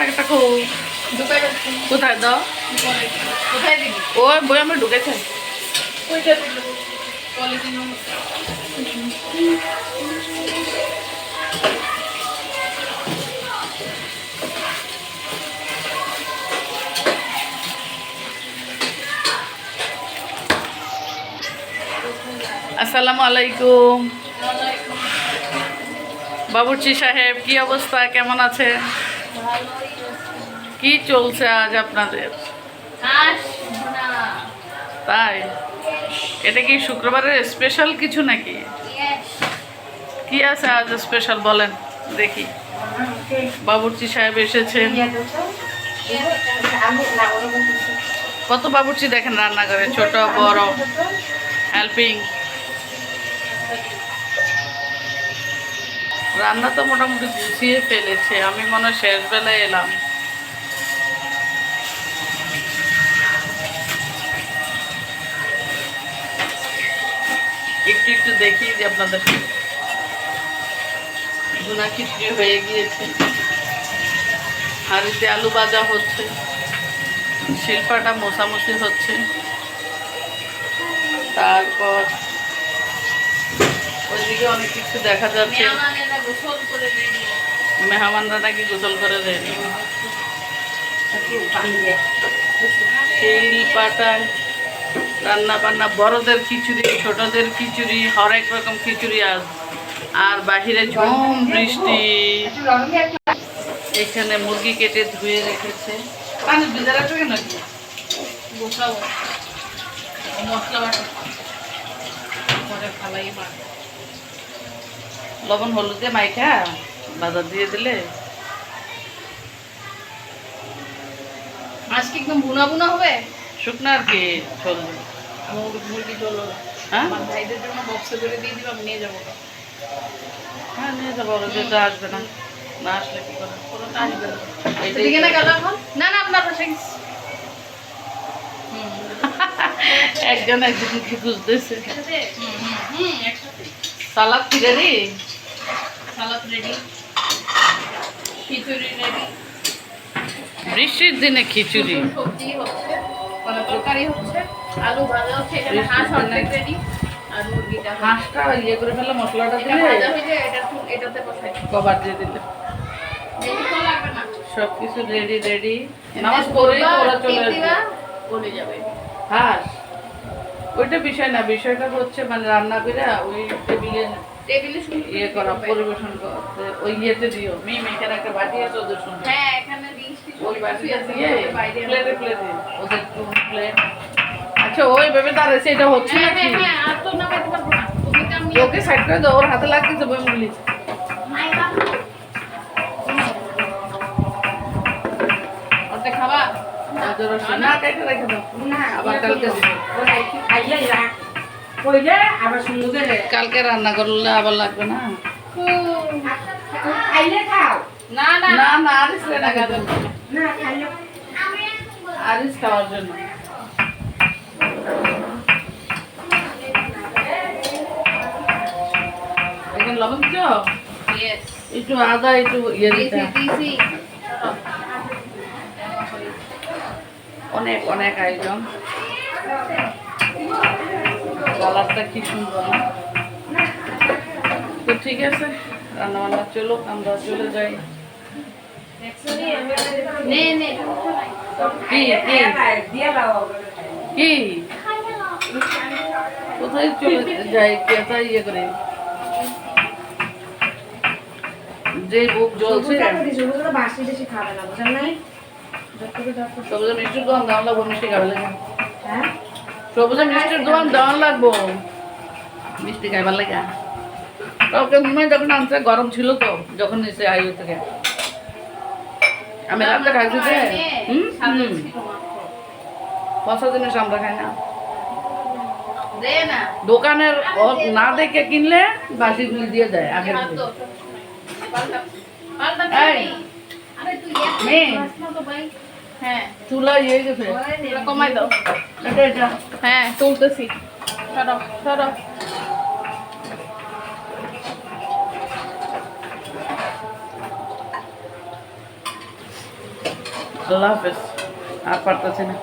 প্যাকেটটা খুব কোথায় দাও? কোথায় ওই বই আমরা ঢুকেছে। আসসালামু আলাইকুম। বাবুর্চি সাহেব কি অবস্থা? কেমন আছে কি চলছে আজ আপনাদের? তাই? এটা কি শুক্রবারের স্পেশাল কিছু নাকি? কি আছে আজ স্পেশাল বলেন, দেখি। বাবুর্চি সাহেব এসেছেন। কত বাবুর্চি দেখেন রান্না করে ছোট, বড় হেল্পিং রান্না তো মোটামুটি গুছিয়ে ফেলেছে, আমি মনে হয় শেষ বেলায় এলাম। একটু একটু দেখি যে আপনাদের ধুনা খিচড়ি হয়ে গিয়েছে। হাঁড়িতে আলু ভাজা হচ্ছে, শিল্পাটা মোছামুছি হচ্ছে। তারপর ওইদিকে অনেক কিছু দেখা যাচ্ছে। মেহমানেরা নাকি গোসল করে দেয় শিল্পাটায় রান্না বান্না বড়দের খিচুড়ি, ছোটদের খিচুড়ি হরেক রকম খিচুড়ি আজ। আর বাহিরে ঝুম বৃষ্টি। এখানে মুরগি কেটে ধুয়ে রেখেছে। পানি মশলা বাটা। পরে ফালাই মার লবণ হলুদ মাইখা বাজার দিয়ে দিলে। আজকে একদম বুনা বুনা হবে? শুকনো আর কি মুরগি মুরগি হ্যাঁ? ভাইদের জন্য বক্সে করে দিয়ে দিবা নিয়ে যাব। হ্যাঁ নিয়ে যাব ওরা যেহেতু আসবে না। না আসলে কি করে কোনোটা আসবে না। এদিকে না গেল এখন না না আপনার পাশে একজন একজনকে খুঁজতেছে। সালাদ সালাদ রেডি খিচুড়ি রেডি বৃষ্টির দিনে খিচুড়ি। সবজি হচ্ছে মানে তরকারি হচ্ছে আলু ভাজা হচ্ছে এখানে হাঁস অর্ধেক রেডি আর মুরগিটা হাঁসটা ইয়ে করে ফেলে মশলাটা দিলে ভাজা হয়ে এটা এটাতে বসাই। কভার দিয়ে দিলে বেশিক্ষণ লাগবে না। সব কিছু রেডি রেডি নামাজ পড়েই ওরা চলে আসবে। বলে যাবে। হাঁস। ওইটা বিষয় না বিষয়টা হচ্ছে মানে রান্না করে ওই টেবিলে টেবিলে ইয়ে করা পরিবেশন করতে ওই ইয়েতে দিও। মেয়ে এখানে একটা বাটি আছে ওদের সঙ্গে। হ্যাঁ এখানে ওই বাটিটা দিয়ে প্লেটে প্লেটে ওদের টু প্লেট আচ্ছা ওই ভেবে দাঁড়াইছে এটা হচ্ছে হ্যাঁ হ্যাঁ হ্যাঁ আর তো নামাইতে পারব না। তুমি ওকে সাইড করে দাও ওর হাতে লাগতেছে বই মুরলি মাই বাবু। ওটা খাবা? ওদের রসুন না। কেটে রেখে দাও। আবার কালকে দিবো। আবার কালকে রান্না করলে আবার লাগবে না? না না না। না আরিস রান্না খাবেন না খাইলে। আরিস খাওয়ার জন্য। এখানে লবণ দিচ্ছ ইয়েস একটু আদা একটু ইয়ে অনেক অনেক আয়োজন। কালারটা কি সুন্দর না? তো ঠিক আছে রান্না বান্না চলো আমরা চলে যাই। কি কোথায় চলে যাই কোথায় ইয়ে করে? যে বুক জ্বলছে। বাসি বেশি খাবে না বুঝেন নাই? সবুজ মিষ্টির দোকান দেওয়া লাগবো মিষ্টি খাবে লাগে হ্যাঁ? সবুজ মিষ্টির দোকান দেওয়া লাগবো মিষ্টি খাইবার লাগে কাউকে মনে যখন আনছে গরম ছিল তো যখন নিচে আইও থেকে আমি রাতে খাইছি যে হুম জিনিস আমরা খাই না দোকানের না দেখে কিনলে বাসিগুলি দিয়ে দেয় আগের তুই এক মেয়ে। হ্যাঁ। চুলা ইয়ে গেছে। কমাই দাও। এটা এটা। হ্যাঁ তুলতেছি। সরো সরো। আল্লাহ হাফেজ। আর পারতেছি না।